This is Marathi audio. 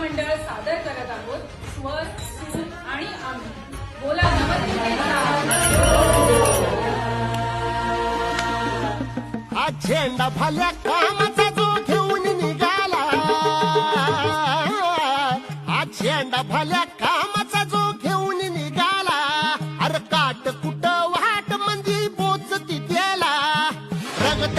मंडळ सादर करत आहोत. स्वर सूर आणि आम्ही. बोला नवदिल्लीचा झेंडा फाल्या कामाचा जो घेऊन निघाला. हा झेंडा फाल्या कामाचा जो घेऊन निघाला. अरे काट कुट वाट म्हणजे बोच तिथेला रगत